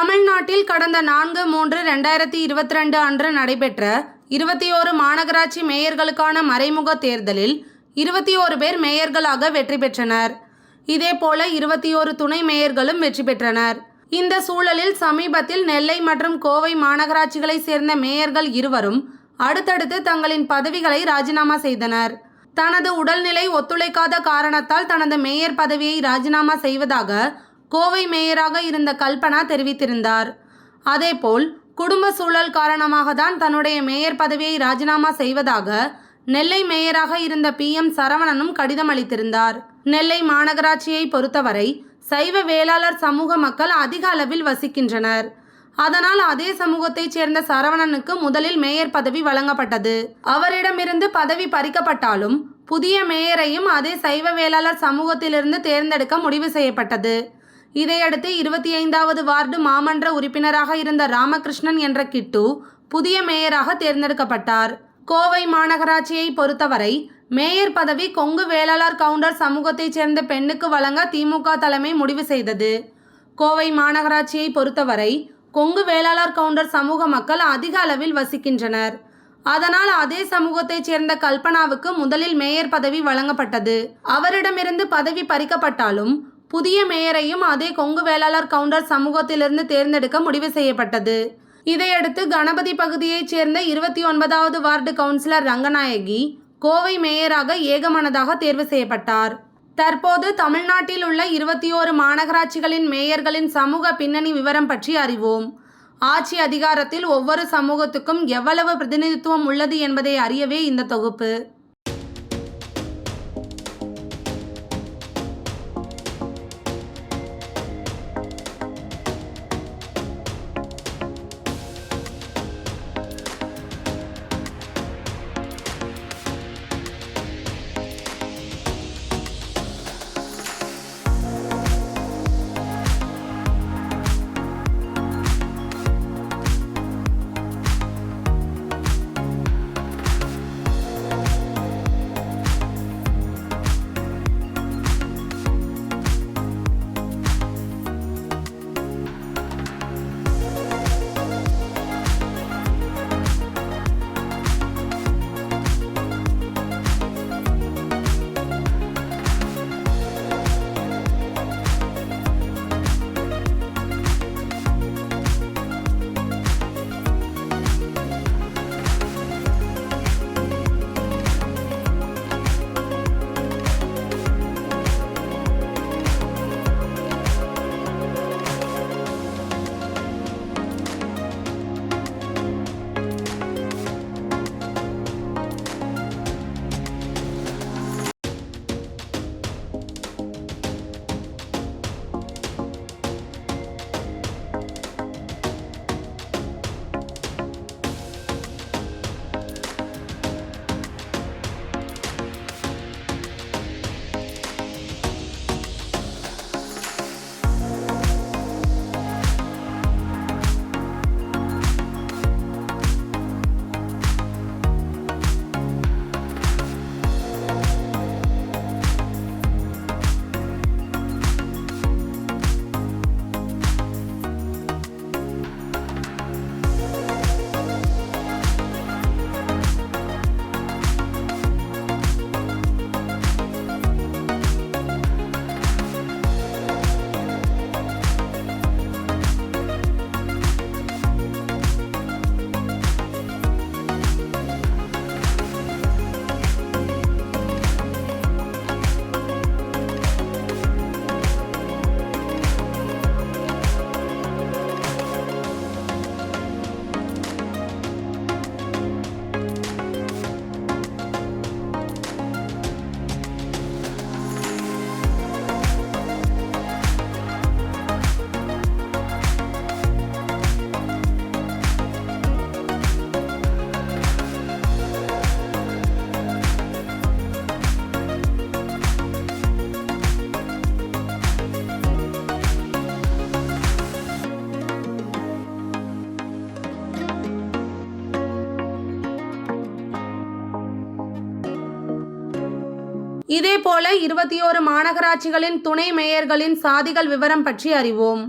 தமிழ்நாட்டில் கடந்த நான்கு மூன்று ரெண்டாயிரத்தி இருபத்தி ரெண்டு அன்று நடைபெற்ற இருபத்தி ஓரு மாநகராட்சி மேயர்களுக்கான மறைமுக தேர்தலில் இருபத்தி ஓரு பேர் மேயர்களாக வெற்றி பெற்றனர். இதேபோல இருபத்தி ஓரு துணை மேயர்களும் வெற்றி பெற்றனர். இந்த சூழலில் சமீபத்தில் நெல்லை மற்றும் கோவை மாநகராட்சிகளை சேர்ந்த மேயர்கள் இருவரும் அடுத்தடுத்து தங்களின் பதவிகளை ராஜினாமா செய்தனர். தனது உடல்நிலை ஒத்துழைக்காத காரணத்தால் தனது மேயர் பதவியை ராஜினாமா செய்வதாக கோவை மேயராக இருந்த கல்பனா தெரிவித்திருந்தார். அதேபோல் குடும்ப சூழல் காரணமாக தான் தன்னுடைய மேயர் பதவியை ராஜினாமா செய்வதாக நெல்லை மேயராக இருந்த பி. எம். சரவணனும் கடிதம் அளித்திருந்தார். நெல்லை மாநகராட்சியை பொறுத்தவரை சைவ வேளாளர் சமூக மக்கள் அதிக அளவில் வசிக்கின்றனர். அதனால் அதே சமூகத்தைச் சேர்ந்த சரவணனுக்கு முதலில் மேயர் பதவி வழங்கப்பட்டது. அவரிடமிருந்து பதவி பறிக்கப்பட்டாலும் புதிய மேயரையும் அதே சைவ வேளாளர் சமூகத்திலிருந்து தேர்ந்தெடுக்க முடிவு செய்யப்பட்டது. இதையடுத்து இருபத்தி ஐந்தாவது வார்டு மாமன்ற உறுப்பினராக இருந்த ராமகிருஷ்ணன் என்ற கிட்டு புதிய மேயராக தேர்ந்தெடுக்கப்பட்டார். கோவை மாநகராட்சியை பொறுத்தவரை மேயர் பதவி கொங்கு வேளாளர் கவுண்டர் சமூகத்தைச் சேர்ந்த பெண்ணுக்கு வழங்க திமுக தலைமை முடிவு செய்தது. கோவை மாநகராட்சியை பொறுத்தவரை கொங்கு வேளாளர் கவுண்டர் சமூக மக்கள் அதிக அளவில் வசிக்கின்றனர். அதனால் அதே சமூகத்தைச் சேர்ந்த கல்பனாவுக்கு முதலில் மேயர் பதவி வழங்கப்பட்டது. அவரிடமிருந்து பதவி பறிக்கப்பட்டாலும் புதிய மேயரையும் அதே கொங்கு வேளாளர் கவுண்டர் சமூகத்திலிருந்து தேர்ந்தெடுக்க முடிவு செய்யப்பட்டது. இதையடுத்து கணபதி பகுதியைச் சேர்ந்த இருபத்தி ஒன்பதாவது வார்டு கவுன்சிலர் ரங்கநாயகி கோவை மேயராக ஏகமனதாக தேர்வு செய்யப்பட்டார். தற்போது தமிழ்நாட்டில் உள்ள இருபத்தி ஓரு மாநகராட்சிகளின் மேயர்களின் சமூக பின்னணி விவரம் பற்றி அறிவோம். ஆட்சி அதிகாரத்தில் ஒவ்வொரு சமூகத்துக்கும் எவ்வளவு பிரதிநிதித்துவம் உள்ளது என்பதை அறியவே இந்த தொகுப்பு. இதேபோல இருபத்தி ஓரு மாநகராட்சிகளின் துணை மேயர்களின் சாதிகள் விவரம் பற்றி அறிவோம்.